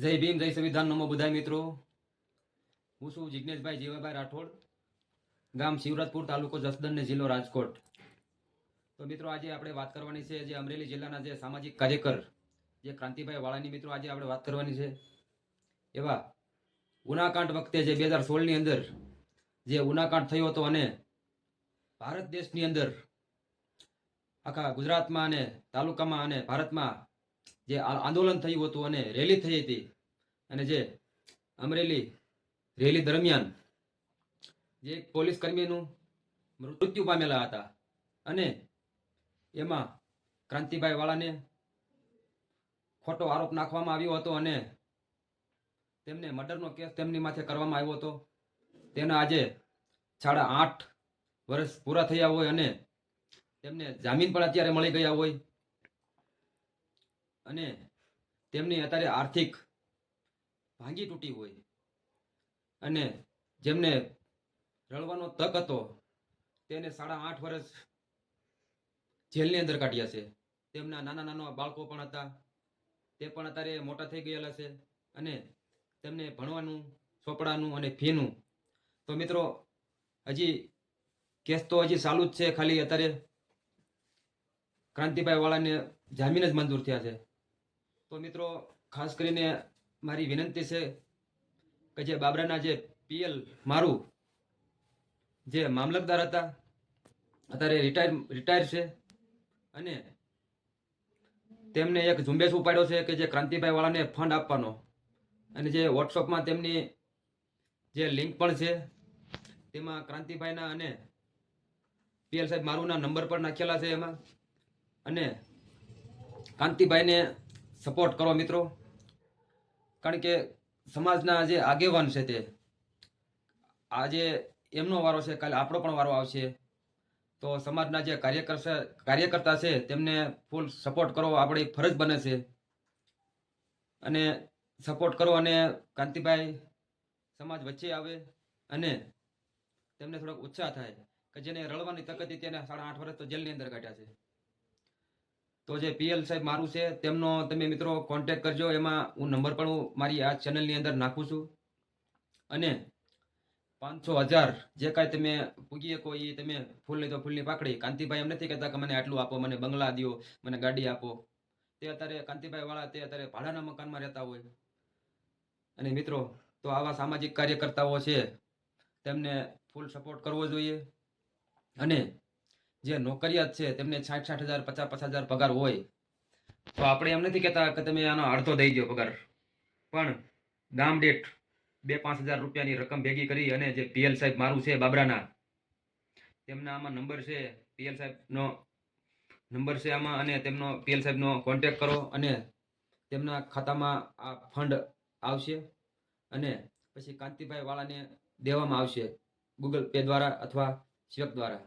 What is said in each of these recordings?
જય ભીમ, જય સંવિધાન, નમો બધા મિત્રો. હું છું જિજ્ઞેશભાઈ જીવાભાઈ રાઠોડ, ગામ શિવરાજપુર, તાલુકો જસદન ને જિલ્લો રાજકોટ. તો મિત્રો, આજે આપણે વાત કરવાની છે જે અમરેલી જિલ્લાના જે સામાજિક કાર્યકર, જે ક્રાંતિભાઈ વાળાની મિત્રો, આજે આપણે વાત કરવાની છે. એવા ઉનાકાંડ વખતે જે બે હજાર સોળની અંદર જે ઉનાકાંડ થયો હતો અને ભારત દેશની અંદર આખા ગુજરાતમાં અને તાલુકામાં અને ભારતમાં જે આંદોલન થયું હતું અને રેલી થઈ હતી અને જે અમરેલી રેલી દરમિયાન જે પોલીસ કર્મીનું મૃત્યુ પામેલા હતા અને એમાં ક્રાંતિભાઈ વાળાને ખોટો આરોપ નાખવામાં આવ્યો હતો અને તેમને મર્ડરનો કેસ તેમની માથે કરવામાં આવ્યો હતો. તેના આજે સાડા આઠ વર્ષ પૂરા થયા હોય અને તેમને જામીન પણ અત્યારે મળી ગયા હોય. અને તેમની અત્યારે આર્થિક ભાંગી તૂટી હોય અને જેમને રળવાનો તક હતો, તેને સાડા આઠ વર્ષ જેલની અંદર કાઢ્યા છે. તેમના નાના નાના બાળકો પણ હતા. તે પણ અત્યારે મોટા થઈ ગયેલા છે અને તેમને ભણવાનું ચોપડાનું અને ફીનું. તો મિત્રો, હજી કેસ તો હજી ચાલુ જ છે ખાલી અત્યારે. ક્રાંતિભાઈ વાળાને જામીન જ મંજૂર થયા છે. તો મિત્રો, ખાસ કરીને મારી વિનંતી છે કે જે બાબરાના જે પીએલ મારું, જે મામલતદાર હતા, અત્યારે રિટાયર રિટાયર છે અને તેમને એક ઝુંબેશ ઉપાડ્યો છે કે જે ક્રાંતિભાઈ વાળાને ફંડ આપવાનો. અને જે વોટ્સઅપમાં તેમની જે લિંક પણ છે, તેમાં ક્રાંતિભાઈના અને પીએલ સાહેબ મારુંના નંબર પણ નાખેલા છે એમાં. અને કાંતિભાઈને સપોર્ટ કરો મિત્રો. કારણ કે સમાજના જે આગેવાન છે તે, આજે એમનો વારો છે, કાલે આપણો પણ વારો આવશે. તો સમાજના જે કાર્યકર કાર્યકર્તા છે, તેમને ફૂલ સપોર્ટ કરો, આપણી ફરજ બને છે. અને સપોર્ટ કરો અને કાંતિભાઈ સમાજ વચ્ચે આવે અને તેમને થોડોક ઉત્સાહ થાય કે જેને રળવાની તક હતી તેને સાડા આઠ વર્ષ તો જેલની અંદર કાઢ્યા છે. તો જે પીએલ સાહેબ મારું છે, તેમનો તમે મિત્રો કોન્ટેક્ટ કરજો. એમાં હું નંબર પણ હું મારી આ ચેનલની અંદર નાખું છું. અને પાંચસો હજાર જે કાંઈ તમે પૂગી શકો એ તમે ફૂલ નહીં તો ફૂલની પાકડી. કાંતિભાઈ એમ નથી કહેતા કે મને આટલું આપો, મને બંગલા દો મને ગાડી આપો. તે અત્યારે કાંતિભાઈ વાળા તે અત્યારે ભાડાના મકાનમાં રહેતા હોય. અને મિત્રો, તો આવા સામાજિક કાર્યકર્તાઓ છે, તેમને ફૂલ સપોર્ટ કરવો જોઈએ. અને જે નોકરિયાત છે, તેમને સાઠ સાઠ હજાર, પચાસ પચાસ હજાર પગાર હોય, તો આપણે એમ નથી કહેતા કે તમે આનો અડધો દઈ દો પગાર. પણ ગામ દીઠ બે પાંચ હજાર રૂપિયાની રકમ ભેગી કરી અને જે પીએલ સાહેબ મારું છે, બાબરાના, તેમના આમાં નંબર છે, પીએલ સાહેબનો નંબર છે આમાં અને તેમનો, પીએલ સાહેબનો કોન્ટેક કરો અને તેમના ખાતામાં આ ફંડ આવશે અને પછી કાંતિભાઈ વાળાને દેવામાં આવશે ગૂગલ પે દ્વારા અથવા ચેક દ્વારા.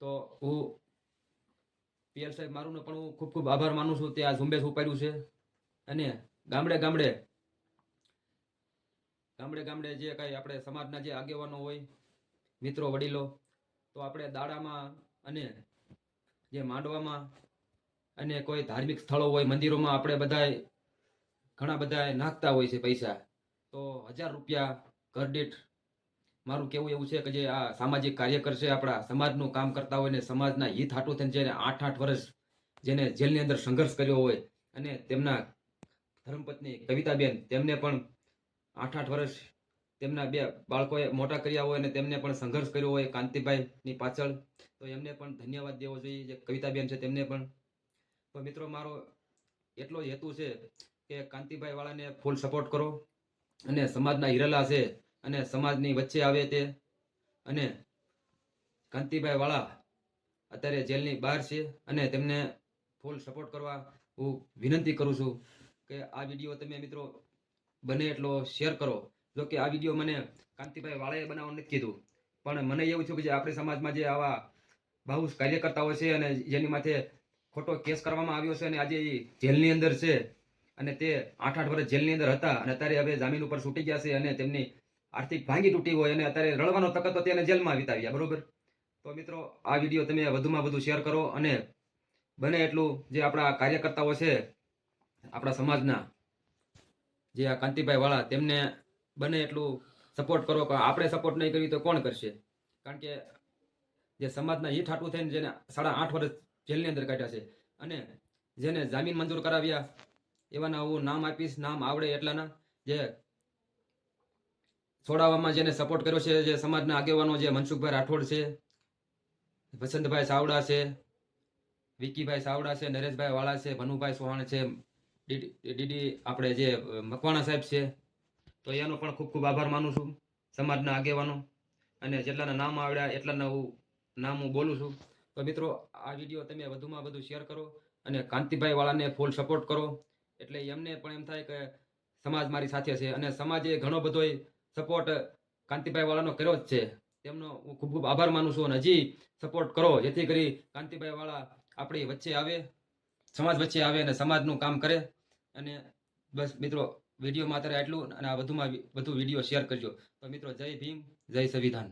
તો હું પીએલ સાહેબ મારું પણ હું ખૂબ ખૂબ આભાર માનું છું. તે આ ઝુંબેશ ઉપાડ્યું છે. અને ગામડે ગામડે ગામડે ગામડે જે કાંઈ આપણે સમાજના જે આગેવાનો હોય, મિત્રો, વડીલો, તો આપણે દાડામાં અને જે માંડવામાં અને કોઈ ધાર્મિક સ્થળો હોય, મંદિરોમાં આપણે બધાય ઘણા બધાએ નાખતા હોય છે પૈસા. તો હજાર રૂપિયા ઘર દીઠ મારું કેવું એવું છે કે જે આ સામાજિક કાર્યકર છે, આપણા સમાજનું કામ કરતા હોય ને સમાજના હિત હાટું થઈને જેને આઠ આઠ વર્ષ જેને જેલની અંદર સંઘર્ષ કર્યો હોય અને તેમના ધર્મપત્ની કવિતાબેન તેમને પણ આઠ આઠ વર્ષ તેમના બે બાળકોએ મોટા કર્યા હોય અને તેમને પણ સંઘર્ષ કર્યો હોય કાંતિભાઈની પાછળ, તો એમને પણ ધન્યવાદ દેવો જોઈએ. જે કવિતાબેન છે તેમને પણ. તો મિત્રો, મારો એટલો હેતુ છે કે કાંતિભાઈ વાળાને ફૂલ સપોર્ટ કરો અને સમાજના હિરલા છે અને સમાજની વચ્ચે આવે તે. અને કાંતિભાઈ વાળા અત્યારે જેલની બહાર છે અને તેમને ફૂલ સપોર્ટ કરવા હું વિનંતી કરું છું કે આ વીડિયો તમે મિત્રો બને એટલો શેર કરો. જો કે આ વીડિયો મને કાંતિભાઈ વાળાએ બનાવવાનું નથી કીધું. પણ મને એવું થયું કે જે આપણી સમાજમાં જે આવા બહુ કાર્યકર્તાઓ છે અને જેની માથે ખોટો કેસ કરવામાં આવ્યો છે અને આજે એ જેલની અંદર છે અને તે આઠ આઠ વર્ષ જેલની અંદર હતા અને અત્યારે હવે જામીન ઉપર છૂટી ગયા છે અને તેમની આર્થિક ભાંગી તૂટી હોય અને અત્યારે રળવાનો તક હતો તેને જેલમાં વિતાવ્યા, બરોબર? તો મિત્રો, આ વીડિયો તમે વધુમાં વધુ શેર કરો અને બને એટલું જે આપણા કાર્યકર્તાઓ છે, આપણા સમાજના, જે આ કાંતિભાઈ વાળા તેમને બને એટલું સપોર્ટ કરો કે આપણે સપોર્ટ નહીં કરીએ તો કોણ કરશે? કારણ કે જે સમાજના હિત હાટું થઈને જેને સાડા આઠ વર્ષ જેલની અંદર કાઢ્યા છે અને જેને જામીન મંજૂર કરાવ્યા, એવાના હું નામ આપીશ, નામ આવડે એટલાના, જે છોડાવવામાં જેને સપોર્ટ કર્યો છે, જે સમાજના આગેવાનો જે મનસુખભાઈ રાઠોડ છે, વસંતભાઈ સાવડા છે વિકીભાઈ સાવડા છે, નરેશભાઈ વાળા છે, ભનુભાઈ સોહાણ છે ડીડી આપણે જે મકવાણા સાહેબ છે, તો એનો પણ ખૂબ ખૂબ આભાર માનું છું, સમાજના આગેવાનો. અને જેટલાના નામ આવડ્યા, એટલાના હું, નામ હું બોલું છું. તો મિત્રો, આ વીડિયો તમે વધુમાં વધુ શેર કરો અને કાંતિભાઈ વાળાને ફૂલ સપોર્ટ કરો. એટલે એમને પણ એમ થાય કે સમાજ મારી સાથે છે અને સમાજે ઘણો બધો સપોર્ટ કાંતિભાઈ વાળાનો કર્યો જ છે. તેમનો હું ખૂબ ખૂબ આભાર માનું છું અને હજી સપોર્ટ કરો, જેથી કરી કાંતિભાઈ વાળા આપણી વચ્ચે આવે, સમાજ વચ્ચે આવે અને સમાજનું કામ કરે. અને બસ મિત્રો, વિડીયોમાં અત્યારે આટલું અને આ વધુમાં વધુ વીડિયો શેર કરજો. તો મિત્રો, જય ભીમ, જય સંવિધાન.